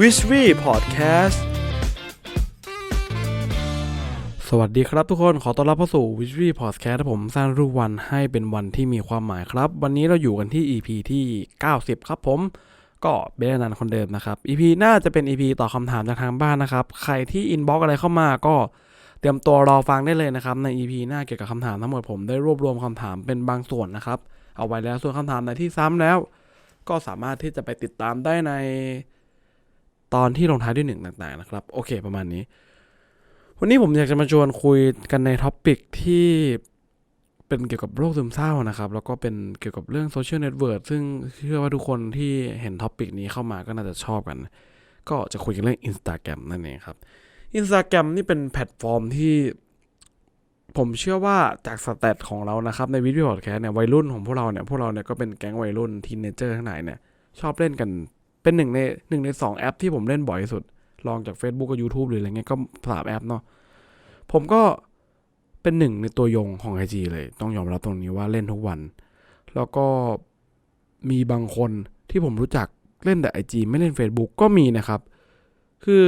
w i s h w e Podcast สวัสดีครับทุกคนขอต้อนรับเข้าสู่ w i s h w e Podcast ผมสร้างรูปวันให้เป็นวันที่มีความหมายครับ วันนี้เราอยู่กันที่ EP ที่ 90 ครับผมก็เบลนันคนเดิมนะครับ EP น่าจะเป็น EP ต่อคำถามจากทางบ้านนะครับ ใครที่อินบ็อกอะไรเข้ามาก็เตรียมตัวรอฟังได้เลยนะครับ ใน EP หน้าเกี่ยวกับคำถามทั้งหมดผมได้รวบรวมคำถามเป็นบางส่วนนะครับ เอาไว้แล้วส่วนคำถามไหนที่ซ้ำแล้ว ก็สามารถที่จะไปติดตามได้ใน ตอนที่ลงท้ายด้วยหนึ่งต่างๆนะครับ โอเค ประมาณนี้ วันนี้ผมอยากจะมาชวนคุยกันในท็อปปิกที่เป็นเกี่ยวกับโรคซึมเศร้านะครับ แล้วก็เป็นเกี่ยวกับเรื่องโซเชียลเน็ตเวิร์กซึ่งเชื่อว่าทุกคนที่เห็นท็อปปิกนี้เข้ามาก็น่าจะชอบกัน ก็จะคุยกันเรื่อง Instagram นั่นเองครับ Instagram นี่เป็นแพลตฟอร์มที่ผมเชื่อว่าจากสแตทของเรานะครับ ในวิดีโอพอดแคสต์เนี่ยวัยรุ่นของพวกเราเนี่ยพวกเราเนี่ยก็เป็นแก๊งวัยรุ่นทีนเนเจอร์ทั้งหลายเนี่ยชอบเล่นกัน เป็นหนึ่งในหนึ่งในสองแอปที่ผมเล่นบ่อยสุด ลองจาก Facebook กับ YouTube หรืออะไรเงี้ยก็สามแอปเนาะผมก็เป็นหนึ่งในตัวยงของ IG เลย ต้องยอมรับตรงนี้ว่าเล่นทุกวัน แล้วก็มีบางคนที่ผมรู้จักเล่นแต่ IG ไม่เล่น Facebook ก็มีนะครับ คือ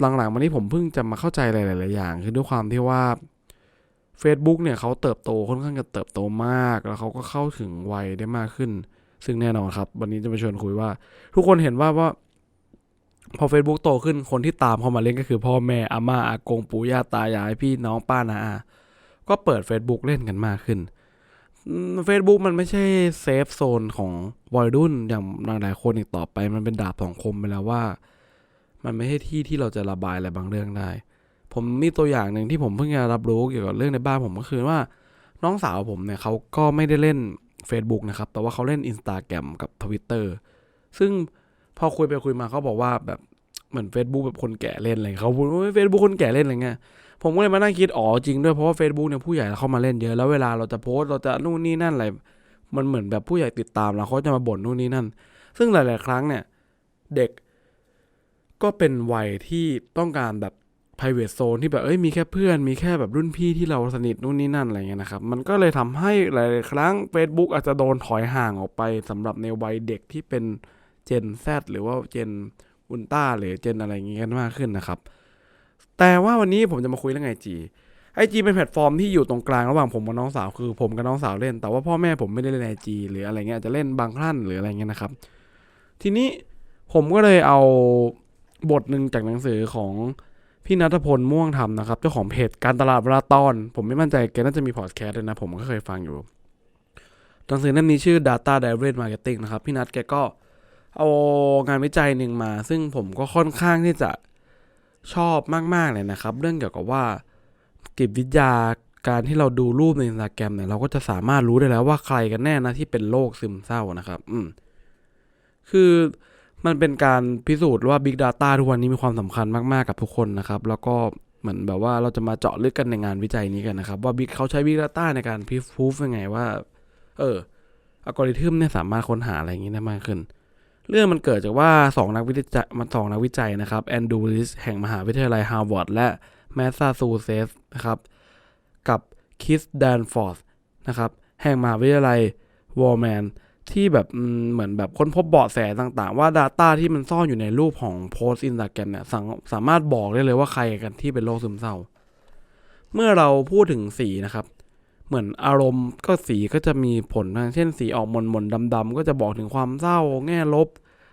หลังๆมานี้ผมเพิ่งจะมาเข้าใจหลายๆอย่าง คือด้วยความที่ว่า Facebook เนี่ยเขาเติบโตค่อนข้างจะเติบโตมาก แล้วเขาก็เข้าถึงวัยได้มากขึ้น ซึ่งแน่นอนครับ วันนี้จะมาชวนคุยว่า ทุกคนเห็นว่าว่าพอ Facebook โตขึ้นคนที่ตามเข้ามาเล่นก็คือพ่อแม่อาม่าอากงปู่ย่าตายายพี่น้องป้านาอาก็เปิด Facebook เล่นกันมากขึ้นเฟซบุ๊กมันไม่ใช่เซฟโซนของวัยรุ่นอย่างหลายๆคนอีกต่อไป มันเป็นดาบสองคมไปแล้วว่า มันไม่ใช่ที่ที่เราจะระบายอะไรบางเรื่องได้ ผมมีตัวอย่างหนึ่งที่ผมเพิ่งจะรับรู้เกี่ยวกับเรื่องในบ้านผมก็คือว่า น้องสาวผมเนี่ยเขาก็ไม่ได้เล่น Facebook นะครับ แต่ว่าเขาเล่น Instagram กับ Twitter ซึ่งพอคุยไปคุยมาเขาบอกว่าแบบเหมือน Facebook แบบคนแก่เล่นอะไรเขาพูดว่าเฟซบุ๊กคนแก่เล่นอะไรเงี้ยผมก็เลยมานั่งคิดอ๋อจริงด้วยเพราะว่า Facebook เนี่ยผู้ใหญ่เข้ามาเล่นเยอะแล้วเวลาเราจะโพสต์เราจะนู่นนี่นั่นอะไรมันเหมือนแบบผู้ใหญ่ติดตามแล้วเขาจะมาบ่นนู่นนี่นั่น ซึ่งหลาย ๆ ครั้งเนี่ย เด็กก็เป็นวัยที่ต้องการแบบ private zone ที่แบบเอ้ยมีแค่เพื่อนมีแค่แบบรุ่นพี่ที่เราสนิทนู่นนี่นั่นอะไรเงี้ยนะครับ มันก็เลยทำให้หลายครั้ง Facebook อาจจะโดนถอยห่างออกไปสำหรับในวัยเด็กที่เป็นเจน Z หรือว่าเจนอุลตร้าหรือเจนอะไรเงี้ยกันมากขึ้นนะครับ แต่ว่าวันนี้ผมจะมาคุยเรื่องไอจีไอจีเป็นแพลตฟอร์มที่อยู่ตรงกลางระหว่างผมกับน้องสาวคือผมกับน้องสาวเล่น แต่ว่าพ่อแม่ผมไม่ได้เล่นไอจีหรืออะไรเงี้ยจจะเล่นบางครั้นหรืออะไรเงี้ยนะครับ ทีนี้ผมก็เลยเอาบทหนึ่งจากหนังสือของ พี่นัทพลม่วงทำนะครับเจ้าของเพจการตลาดเวลาตอน ผมไม่มั่นใจแกน่าจะมีพอดแคสต์ด้วยนะ ผมก็เคยฟังอยู่หนังสือเล่มนี้ชื่อ Data Driven Marketing นะครับ พี่นัทแกก็เอางานวิจัยหนึ่งมา ซึ่งผมก็ค่อนข้างที่จะชอบมาก ๆ เลยนะครับ เรื่องเกี่ยวกับว่าจิตวิทยาการที่เราดูรูปในอินสตาแกรมเนี่ยเราก็จะสามารถรู้ได้แล้วว่าใครกันแน่นะที่เป็นโรคซึมเศร้านะครับ อืมคือ มันเป็นการพิสูจน์ว่า Big Data ทุกวันนี้มีความสำคัญมาก ๆ กับทุกคนนะครับ แล้วก็เหมือนแบบว่าเราจะมาเจาะลึกกันในงานวิจัยนี้กันนะครับ ว่า Big เขาใช้ Big Data ในการพิสูจน์ยังไงว่า เอออัลกอริทึมเนี่ยสามารถค้นหาอะไรอย่างนี้ได้มากขึ้น เรื่องมันเกิดจากว่า 2 นักวิจัยมันสองนักวิจัยนะครับแอนดูริสแห่งมหาวิทยาลัยฮาร์วาร์ดและแมสซาชูเซตส์นะครับกับคิสแดนฟอร์ดนะครับแห่งมหาวิทยาลัยวอร์แมน ที่แบบเหมือนแบบค้นพบเบาะแสต่างๆ ว่า Data ที่มันซ่อนอยู่ในรูปของโพสต์อินสตาแกรมเนี่ยสาสามารถบอกได้เลยว่าใครกันที่เป็นโรคซึมเศร้า เมื่อเราพูดถึงสีนะครับ เหมือนอารมณ์ก็สีก็จะมีผลนะเช่นสีออกมนมนดำๆก็จะบอกถึงความเศร้า แง่ลบ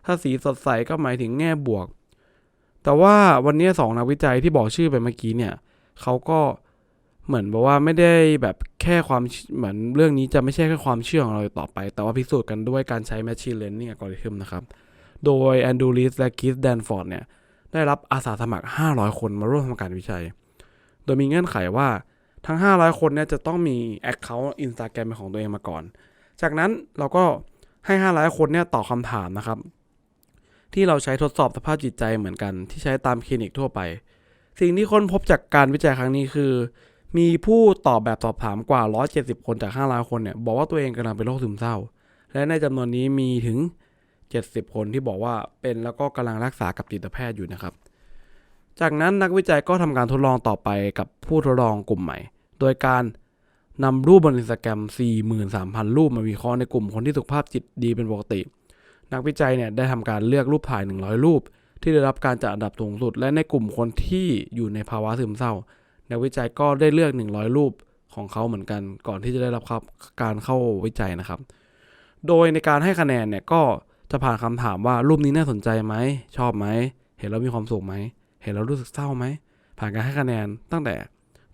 ถ้าสีสดใสก็หมายถึงแง่บวก แต่ว่าวันนี้สองนักวิจัยที่บอกชื่อไปเมื่อกี้เนี่ยเขาก็ เหมือนบอกว่าไม่ได้แบบแค่ความเหมือนเรื่องนี้จะไม่ใช่แค่ความเชื่อของเราต่อไป แต่ว่าพิสูจน์กันด้วยการใช้ Machine Learning Algorithm นะครับ โดยแอนดูริสและคิสแดนฟอร์ดเนี่ยได้รับอาสาสมัคร 500 คนมาร่วมทำการวิจัย โดยมีเงื่อนไขว่าทั้ง 500 คนเนี่ยจะต้องมี Account Instagram เป็นของตัวเองมาก่อน จากนั้นเราก็ให้ 500 คนเนี่ยตอบคำถามนะครับ ที่เราใช้ทดสอบสภาพจิตใจเหมือนกันที่ใช้ตามคลินิกทั่วไป สิ่งที่ค้นพบจากการวิจัยครั้งนี้คือ มีผู้ตอบแบบสอบถามกว่า 170 คนจาก500คนเนี่ยบอกว่าตัวเองกำลังเป็นโรคซึมเศร้า และในจำนวนนี้มีถึง 70 คนที่บอกว่าเป็นแล้วก็กำลังรักษากับจิตแพทย์อยู่นะครับ จากนั้นนักวิจัยก็ทำการทดลองต่อไปกับผู้ทดลองกลุ่มใหม่ โดยการนำรูปบนอินสตาแกรม 43,000 รูปมาวิเคราะห์ในกลุ่มคนที่สุขภาพจิตดีเป็นปกติ นักวิจัยเนี่ยได้ทำการเลือกรูปถ่าย 100 รูป ที่ได้รับการจัดอันดับสูงสุด และในกลุ่มคนที่อยู่ในภาวะซึมเศร้า นักวิจัยก็ได้เลือก 100 รูปของเขาเหมือนกัน ก่อนที่จะได้รับครับการเข้าวิจัยนะครับ โดยในการให้คะแนนเนี่ยก็จะผ่านคำถามว่ารูปนี้น่าสนใจไหม ชอบไหม เห็นแล้วมีความสุขไหม เห็นแล้วรู้สึกเศร้าไหม ผ่านการให้คะแนนตั้งแต่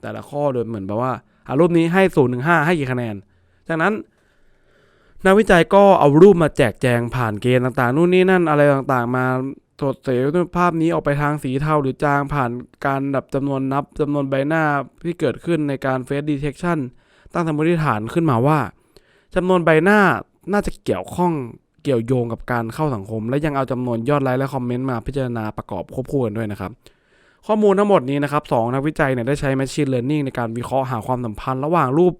แต่ละข้อโดยเหมือนแบบว่าอะรูปนี้ให้ศูนย์ถึงห้าให้กี่คะแนน จากนั้นนักวิจัยก็เอารูปมาแจกแจงผ่านเกณฑ์ต่างๆ นู่นนี่นั่นอะไรต่างๆ มา ตรวจเสภาพนี้ออกไปทางสีเทาหรือจางผ่านการดับจำนวนนับจำนวนใบหน้าที่เกิดขึ้นในการ Face Detection ตั้งสมมติฐานขึ้นมาว่าจำนวนใบหน้าน่าจะเกี่ยวข้องเกี่ยวโยงกับการเข้าสังคม และยังเอาจำนวนยอดไลค์และคอมเมนต์มาพิจารณาประกอบควบคู่กันด้วยนะครับข้อมูลทั้งหมดนี้นะครับสองนักวิจัยเนี่ยได้ใช้ Machine Learning ในการวิเคราะห์หาความสัมพันธ์ระหว่างรูป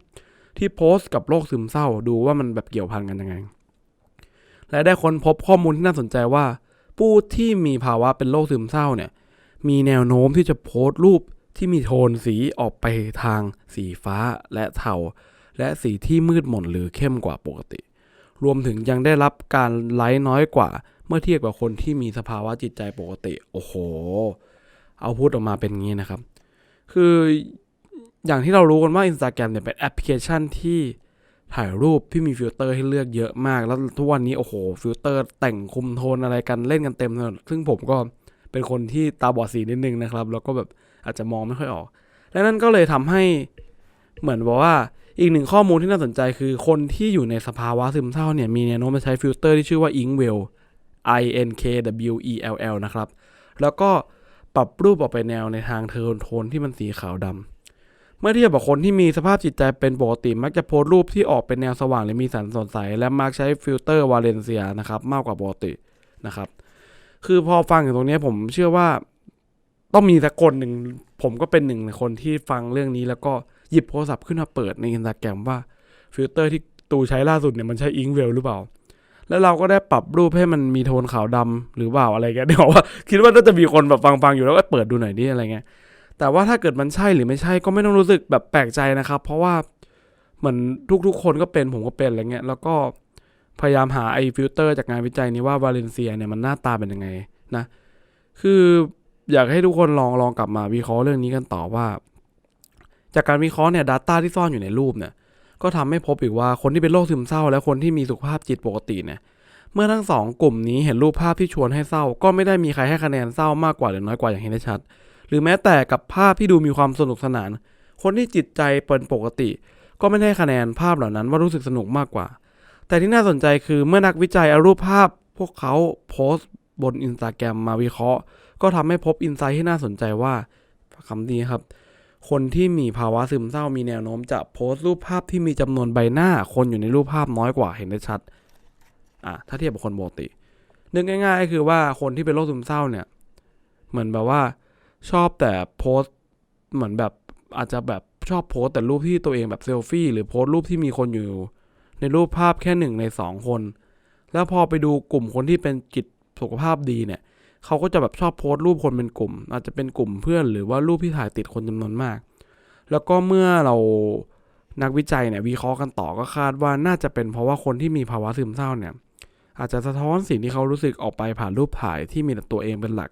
ที่โพสต์กับโรคซึมเศร้า ดูว่ามันแบบเกี่ยวพันกันยังไง และได้ค้นพบข้อมูลที่น่าสนใจว่า ผู้ที่มีภาวะเป็นโรคซึมเศร้าเนี่ยมีแนวโน้มที่จะโพสต์รูปที่มีโทนสีออกไปทางสีฟ้าและเทาและสีที่มืดหม่นหรือเข้มกว่าปกติ รวมถึงยังได้รับการไลค์น้อยกว่า เมื่อเทียบกับคนที่มีสภาวะจิตใจปกติ โอ้โห เอาพูดออกมาเป็นงี้นะครับ คืออย่างที่เรารู้กันว่า Instagram เนี่ยเป็นแอปพลิเคชันที่ ถ่ายรูปที่มีฟิลเตอร์ให้เลือกเยอะมาก แล้วทุกวันนี้โอ้โหฟิลเตอร์แต่งคุมโทนอะไรกันเล่นกันเต็มเลยซึ่งผมก็เป็นคนที่ตาบอดสีนิดนึงนะครับ แล้วก็แบบอาจจะมองไม่ค่อยออก และนั่นก็เลยทำให้เหมือนบอกว่าอีกหนึ่งข้อมูลที่น่าสนใจคือคนที่อยู่ในสภาวะซึมเศร้าเนี่ยมีแนวโน้มจะใช้ฟิลเตอร์ที่ชื่อว่า Inkwell I N K W E L L นะครับ แล้วก็ปรับรูปออกไปแนวในทางเทนโทนที่มันสีขาวดำ เมื่อเทียบกับคนที่มีสภาพจิตใจเป็นปกติมักจะโพสต์รูปที่ออกเป็นแนวสว่างหรือมีสันสดใส และมักใช้ฟิลเตอร์วาเลนเซียนะครับมากกว่าปกตินะครับ คือพอฟังอย่างตรงนี้ผมเชื่อว่าต้องมีสักคนหนึ่ง ผมก็เป็นหนึ่งในคนที่ฟังเรื่องนี้ แล้วก็หยิบโทรศัพท์ขึ้นมาเปิดในอินสตาแกรมว่าฟิลเตอร์ที่ตูใช้ล่าสุดเนี่ยมันใช้อิงเวลหรือเปล่า แล้วเราก็ได้ปรับรูปให้มันมีโทนขาวดำหรือเปล่าอะไรเงี้ยเดี๋ยวว่า คิดว่าน่าจะมีคนแบบฟังๆอยู่แล้วก็เปิดดูหน่อยดิอะไรเงี้ย แต่ว่าถ้าเกิดมันใช่หรือไม่ใช่ก็ไม่ต้องรู้สึกแบบแปลกใจนะครับ เพราะว่าเหมือนทุกๆ คนก็เป็นผมก็เป็นอะไรเงี้ยแล้วก็พยายามหาไอ้ฟิลเตอร์จากงานวิจัยนี้ว่าวาเลนเซียเนี่ยมันหน้าตาเป็นยังไงนะ คืออยากให้ทุกคนลองลองกลับมาวิเคราะห์เรื่องนี้กันต่อว่า จากการวิเคราะห์เนี่ย Data ที่ซ่อนอยู่ในรูปเนี่ยก็ทำให้พบอีกว่าคนที่เป็นโรคซึมเศร้า และคนที่มีสุขภาพจิตปกติเนี่ยเมื่อทั้งสองกลุ่มนี้เห็นรูปภาพที่ชวนให้เศร้า ก็ไม่ได้มีใครให้คะแนนเศร้ามากกว่าหรือน้อยกว่าอย่างเห็นได้ชัด หรือแม้แต่กับภาพที่ดูมีความสนุกสนาน คนที่จิตใจเป็นปกติ ก็ไม่ได้คะแนนภาพเหล่านั้นว่ารู้สึกสนุกมากกว่า แต่ที่น่าสนใจคือเมื่อนักวิจัยเอารูปภาพ พวกเขาโพสต์บนอินสตาแกรมมาวิเคราะห์ ก็ทำให้พบอินไซต์ที่น่าสนใจว่าคำนี้ครับ คนที่มีภาวะซึมเศร้ามีแนวโน้มจะโพสต์รูปภาพที่มีจำนวนใบหน้า คนอยู่ในรูปภาพน้อยกว่าเห็นได้ชัดอะถ้าเทียบกับคนปกตินึกง่ายๆก็คือว่าคนที่เป็นโรคซึมเศร้าเนี่ย เหมือนแบบว่า ชอบแต่โพสเหมือนแบบอาจจะแบบชอบโพสแต่รูปที่ตัวเองแบบเซลฟี่หรือโพสรูปที่มีคนอยู่ ในรูปภาพแค่หนึ่งในสองคน แล้วพอไปดูกลุ่มคนที่เป็นจิตสุขภาพดีเนี่ยเขาก็จะแบบชอบโพสต์รูปคนเป็นกลุ่ม อาจจะเป็นกลุ่มเพื่อนหรือว่ารูปที่ถ่ายติดคนจำนวนมาก แล้วก็เมื่อเรานักวิจัยเนี่ยวิเคราะห์กันต่อก็คาดว่าน่าจะเป็นเพราะว่าคนที่มีภาวะซึมเศร้าเนี่ย อาจจะสะท้อนสิ่งที่เขารู้สึกออกไปผ่านรูปถ่ายที่มีแต่ตัวเองเป็นหลัก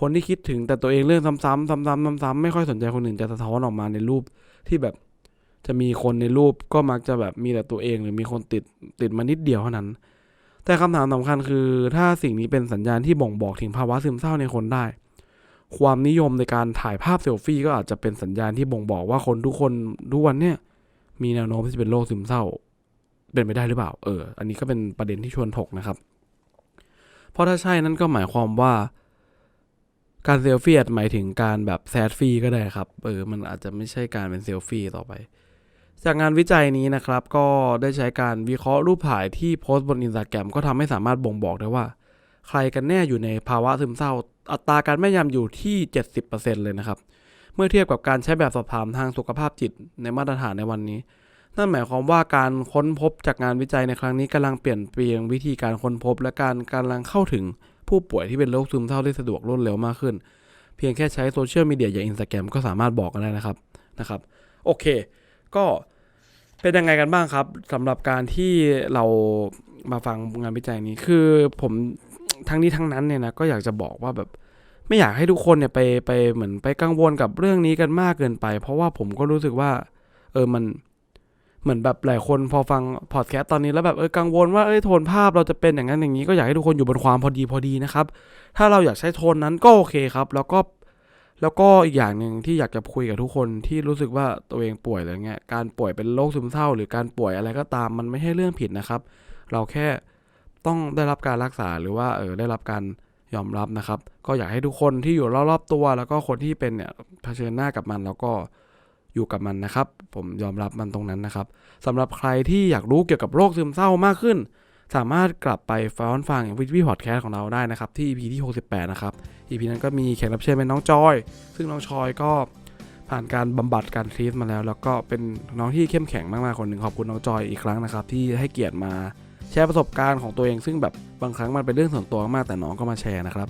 คนที่คิดถึงแต่ตัวเองเรื่องซ้ำๆซ้ำๆซ้ำๆไม่ค่อยสนใจคนอื่นจะสะท้อนออกมาในรูปที่แบบจะมีคนในรูปก็มักจะแบบมีแต่ตัวเองหรือมีคนติดติดมานิดเดียวเท่านั้น แต่คำถามสำคัญคือ ถ้าสิ่งนี้เป็นสัญญาณที่บ่งบอกถึงภาวะซึมเศร้าในคนได้ ความนิยมในการถ่ายภาพเซลฟี่ก็อาจจะเป็นสัญญาณที่บ่งบอกว่าคนทุกคนทุกวันเนี่ยมีแนวโน้มที่จะเป็นโรคซึมเศร้า เป็นไปได้หรือเปล่า เออ อันนี้ก็เป็นประเด็นที่ชวนถกนะครับ เพราะถ้าใช่นั่นก็หมายความว่า การเซลฟี่อาจหมายถึงการแบบแซดฟี่ก็ได้ครับ เออ มันอาจจะไม่ใช่การเป็นเซลฟี่ต่อไป จากงานวิจัยนี้นะครับ ก็ได้ใช้การวิเคราะห์รูปถ่ายที่โพสต์บนอินสตาแกรมก็ทำให้สามารถบ่งบอกได้ว่า ใครกันแน่อยู่ในภาวะซึมเศร้า อัตราการแม่นยำอยู่ที่ 70%เลยนะครับ เมื่อเทียบกับการใช้แบบสอบถามทางสุขภาพจิตในมาตรฐานในวันนี้ นั่นหมายความว่าการค้นพบจากงานวิจัยในครั้งนี้กำลังเปลี่ยนเปลี่ยนวิธีการค้นพบ และการกำลังเข้าถึง ผู้ป่วยที่เป็นโรคซึมเศร้าได้สะดวกรวดเร็วมากขึ้น เพียงแค่ใช้โซเชียลมีเดียอย่างอินสตาแกรมก็สามารถบอกกันได้นะครับนะครับ โอเค ก็เป็นยังไงกันบ้างครับสำหรับการที่เรามาฟังงานวิจัยนี้คือผมทั้งนี้ทั้งนั้นเนี่ยนะก็อยากจะบอกว่าแบบไม่อยากให้ทุกคนเนี่ยไปไปเหมือนไปกังวลกับเรื่องนี้กันมากเกินไป เพราะว่าผมก็รู้สึกว่า เออมัน เหมือนแบบหลายคนพอฟังพอดแคสต์ตอนนี้แล้วแบบเออกังวลว่าเอ้ยโทนภาพเราจะเป็นอย่างนั้นอย่างนี้ก็อยากให้ทุกคนอยู่บนความพอดีพอดีนะครับ ถ้าเราอยากใช้โทนนั้นก็โอเคครับ แล้วก็แล้วก็อีกอย่างหนึ่งที่อยากจะคุยกับทุกคนที่รู้สึกว่าตัวเองป่วยอะไรเงี้ยการป่วยเป็นโรคซึมเศร้า หรือการป่วยอะไรก็ตามมันไม่ใช่เรื่องผิดนะครับ เราแค่ต้องได้รับการรักษาหรือว่าเออได้รับการยอมรับนะครับ ก็อยากให้ทุกคนที่อยู่รอบๆตัว แล้วก็คนที่เป็นเนี่ยเผชิญหน้ากับมันแล้วก็ อยู่กับมันนะครับ ผมยอมรับมันตรงนั้นนะครับสำหรับใครที่อยากรู้เกี่ยวกับโรคซึมเศร้ามากขึ้น สามารถกลับไปฟังฟังวิดีโอพอดแคสต์ของเราได้นะครับ ที่ EP ที่ 68 นะครับ EP นั้นก็มีแขกรับเชิญเป็นน้องจอย ซึ่งน้องชอยก็ผ่านการบำบัดการทรีทมาแล้ว แล้วก็เป็นน้องที่เข้มแข็งมากๆคนหนึ่งขอบคุณน้องจอยอีกครั้งนะครับ ที่ให้เกียรติมาแชร์ประสบการณ์ของตัวเอง ซึ่งแบบบางครั้งมันเป็นเรื่องส่วนตัวมากแต่น้องก็มาแชร์นะครับ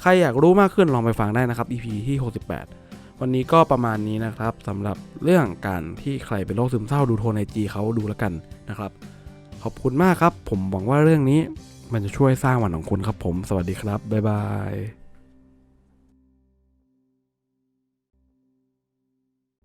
ใครอยากรู้มากขึ้นลองไปฟังได้นะครับ EP ที่ 68 วันนี้ก็ประมาณนี้นะครับสำหรับเรื่องการที่ใครเป็นโรคซึมเศร้าดูโทนไอจีเขาดูแล้วกันนะครับ ขอบคุณมากครับ ผมหวังว่าเรื่องนี้มันจะช่วยสร้างวันของคุณครับผม สวัสดีครับ บ๊ายบาย